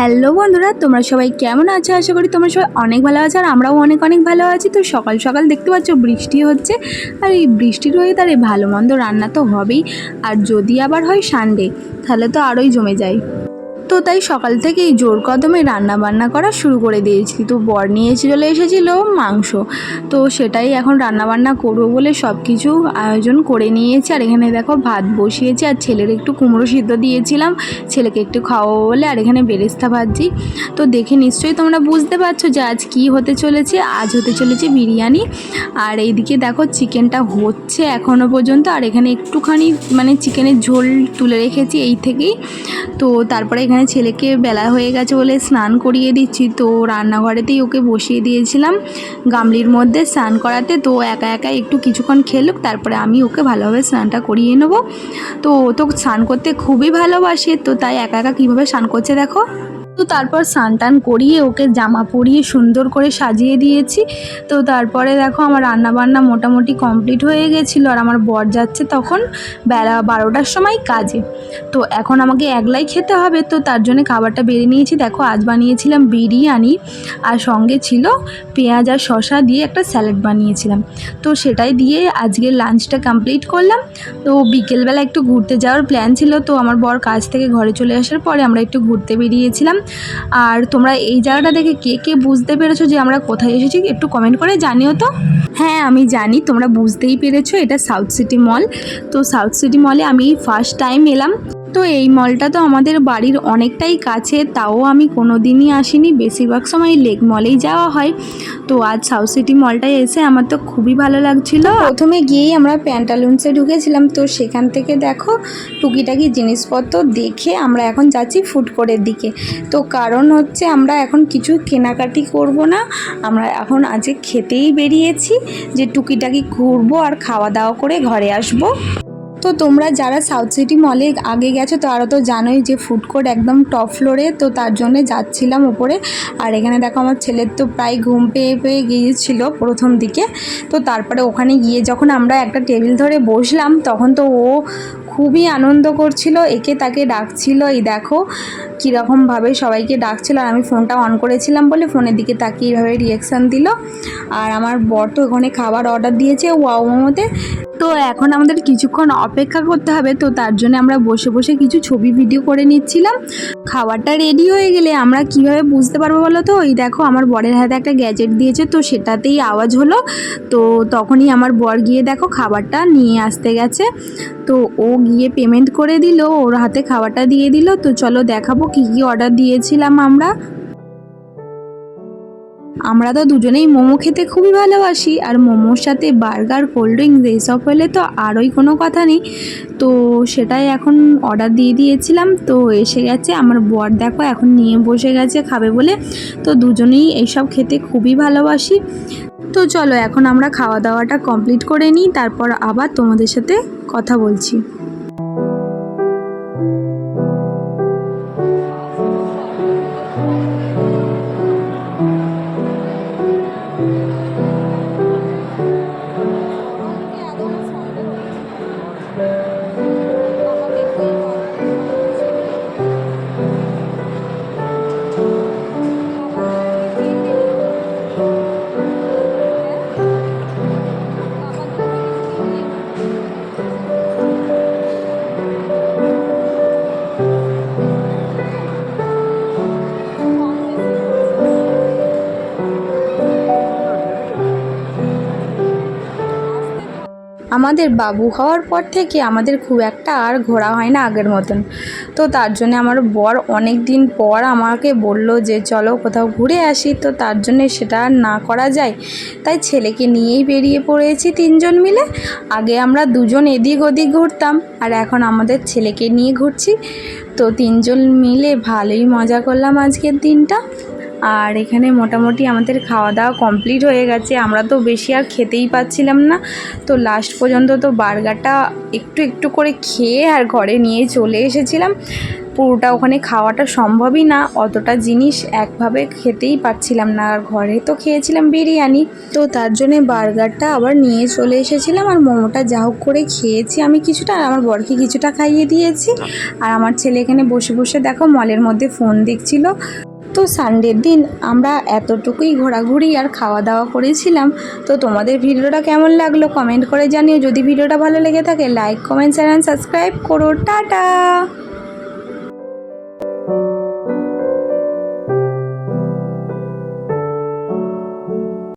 Hello বন্ধুরা, তোমরা সবাই কেমন আছো? আশা করি তোমরা সবাই অনেক ভালো আছো আর আমরাও অনেক অনেক ভালো আছি। তো সকাল সকাল দেখতে পাচ্ছ বৃষ্টি হচ্ছে আর এই বৃষ্টির হয়ে তার এই ভালো মন্দ রান্না তো হবেই। আর যদি আবার হয় সানডে তাহলে তো আরোই জমে যায়। তো তাই সকাল থেকেই জোর কদমে রান্না বান্না করা শুরু করে দিয়েছি। তো বর নিয়ে চলে এসেছিল মাংস। তো সেটাই এখন রান্না বান্না করব বলে সব কিছু আয়োজন করে নিয়েছি। আর এখানে দেখো ভাত বসিয়েছি আর ছেলের একটু কুমড়ো সিদ্ধ দিয়েছিলাম। ছেলেকে একটু খাওয়াবো বলে আর এখানে বেরেস্তা ভাজছি। তো দেখে নিশ্চয়ই তোমরা বুঝতে পারছ যে আজ কি হতে চলেছে। আজ হতে চলেছে বিরিয়ানি। আর এইদিকে দেখো চিকেনটা হচ্ছে এখনও পর্যন্ত। আর এখানে একটুখানি মানে চিকেনের ঝোল তুলে রেখেছি এই থেকেই। তো তারপরে এখানে ছেলেকে বেলা হয়ে গেছে বলে স্নান করিয়ে দিচ্ছি। তো রান্নাঘরেতেই ওকে বসিয়ে দিয়েছিলাম। গামলির মধ্যে স্নান করাতে তো একা একা একটু কিছুক্ষণ খেলুক, তারপরে আমি ওকে ভালোভাবে স্নানটা করিয়ে নেব। তো ও তো স্নান করতে খুবই ভালোবাসে, তো তাই একা একা কীভাবে স্নান করছে দেখো। তো তারপর স্নান টান করিয়ে ওকে জামা পরিয়ে সুন্দর করে সাজিয়ে দিয়েছি। তো তারপরে দেখো আমার রান্না বান্না মোটামুটি কমপ্লিট হয়ে গেছিল আর আমার বর যাচ্ছে তখন বেলা বারোটার সময় কাজে। তো এখন আমাকে একলাই খেতে হবে তো তার জন্য খাবারটা বেড়ে নিয়েছি। দেখো আজ বানিয়েছিলাম বিরিয়ানি আর সঙ্গে ছিল পেঁয়াজ আর শশা দিয়ে একটা স্যালাড বানিয়েছিলাম। তো সেটাই দিয়ে আজকে লাঞ্চটা কমপ্লিট করলাম। তো বিকেলবেলা একটু ঘুরতে যাওয়ার প্ল্যান ছিল তো আমার বর কাজ থেকে ঘরে চলে আসার পরে আমরা একটু ঘুরতে বেরিয়েছিলাম। আর তোমরা এই জায়গাটা দেখে কে কে বুঝতে পেরেছ যে আমরা কোথায় এসেছি একটু কমেন্ট করে জানিও তো। হ্যাঁ আমি জানি, তোমরা বুঝতেই পেরেছ, এটা সাউথ সিটি মল তো সাউথ সিটি মলে আমি ফার্স্ট টাইম এলাম। তো এই মলটা তো আমাদের বাড়ির অনেকটাই কাছে, তাও আমি কোনো দিনই আসিনি। বেশিরভাগ সময় লেক মলেই যাওয়া হয়। তো আজ সাউথ সিটি মলটায় এসে আমার তো খুবই ভালো লাগছিল। প্রথমে গিয়েই আমরা প্যান্টালুন্সে ঢুকেছিলাম। তো সেখান থেকে দেখো, টুকিটাকি জিনিসপত্র দেখে আমরা এখন যাচ্ছি ফুড কোর্টের দিকে। তো কারণ হচ্ছে আমরা এখন কিছু কেনাকাটি করব না। আমরা এখন আজকে খেতেই বেরিয়েছি যে টুকিটাকি ঘুরবো আর খাওয়া দাওয়া করে ঘরে আসব। তো তোমরা যারা সাউথ সিটি মলে আগে গেছো, তারা তো জানোই যে ফুড কোর্ট একদম টপ ফ্লোরে তো তার জন্য যাচ্ছিলাম উপরে আর এখানে দেখো আমার ছেলের তো প্রায় ঘুম পেয়ে পেয়ে গিয়েছিল প্রথম দিকে। তো তারপরে ওখানে গিয়ে যখন আমরা একটা টেবিল ধরে বসলাম, তখন তো ও খুবই আনন্দ করছিল। একে তাকে ডাকছিল, এই দেখো কীরকমভাবে সবাইকে ডাকছিল। আর আমি ফোনটা অন করেছিলাম বলে ফোনের দিকে তাকিয়ে এইভাবে রিয়াকশান দিল। আর আমার বর তো ওখানে খাবার অর্ডার দিয়েছে ওয়াও মোমোতে। তো এখন আমাদের কিছুক্ষণ অপেক্ষা করতে হবে, তো তার জন্য আমরা বসে বসে কিছু ছবি ভিডিও করে নিচ্ছিলাম। খাবারটা রেডি হয়ে গেলে আমরা কীভাবে বুঝতে পারব বলো তো? ওই দেখো, আমার বরের হাতে একটা গ্যাজেট দিয়েছে, তো সেটাতেই আওয়াজ হলো। তো তখনই আমার বর গিয়ে দেখো খাবারটা নিয়ে আসতে গেছে। তো ও গিয়ে পেমেন্ট করে দিল, ওর হাতে খাবারটা দিয়ে দিল। তো চলো দেখাবো কী কী অর্ডার দিয়েছিলাম আমরা। আমরা তো দুজনেই মোমো খেতে খুবই ভালোবাসি, আর মোমোর সাথে বার্গার, কোল্ড ড্রিঙ্কস এইসব হলে তো আরোই কোনো কথা নেই। তো সেটাই এখন অর্ডার দিয়ে দিয়েছিলাম, তো এসে গেছে, আমার বর দেখো এখন নিয়ে বসে গেছে খাবে বলে। তো দুজনেই এইসব খেতে খুবই ভালোবাসি। তো চলো এখন আমরা খাওয়া দাওয়াটা কমপ্লিট করে নিই, তারপর আবার তোমাদের সাথে কথা বলছি। আমাদের বাবু হওয়ার পর থেকে আমাদের খুব একটা আর ঘোরা হয় না আগের মতন। তো তার জন্য আমার বর অনেক দিন পর আমাকে বলল যে, চলো কোথাও ঘুরে আসি। তো তার জন্যে সেটা না করা যায়। তাই ছেলেকে নিয়েই বেরিয়ে পড়েছি তিনজন মিলে। আগে আমরা দুজন এদিক ওদিক ঘুরতাম, আর এখন আমাদের ছেলেকে নিয়ে ঘুরছি। তো তিনজন মিলে ভালোই মজা করলাম আজকের দিনটা। আর এখানে মোটামুটি আমাদের খাওয়া দাওয়া কমপ্লিট হয়ে গেছে। আমরা তো বেশি আর খেতেই পাচ্ছিলাম না। তো লাস্ট পর্যন্ত তো বার্গারটা একটু একটু করে খেয়ে আর ঘরে নিয়ে চলে এসেছিলাম। পুরোটা ওখানে খাওয়াটা সম্ভবই না। অতটা জিনিস একভাবে খেতেই পারছিলাম না। আর ঘরে তো খেয়েছিলাম বিরিয়ানি। তো তার জন্যে বার্গারটা আবার নিয়ে চলে এসেছিলাম। আর মোমোটা যা হোক করে খেয়েছি। আমি কিছুটা আর আমার বরকে কিছুটা খাইয়ে দিয়েছি। আর আমার ছেলে এখানে বসে বসে দেখো মলের মধ্যে ফোন দেখছিল। তো সানডের দিন আমরা এতটুকুই ঘোরাঘুরি আর খাওয়া দাওয়া করেছিলাম। তো তোমাদের ভিডিওটা কেমন লাগল কমেন্ট করে জানিও। যদি ভিডিওটা ভালো লেগে থাকে like comment share and subscribe করো। টাটা!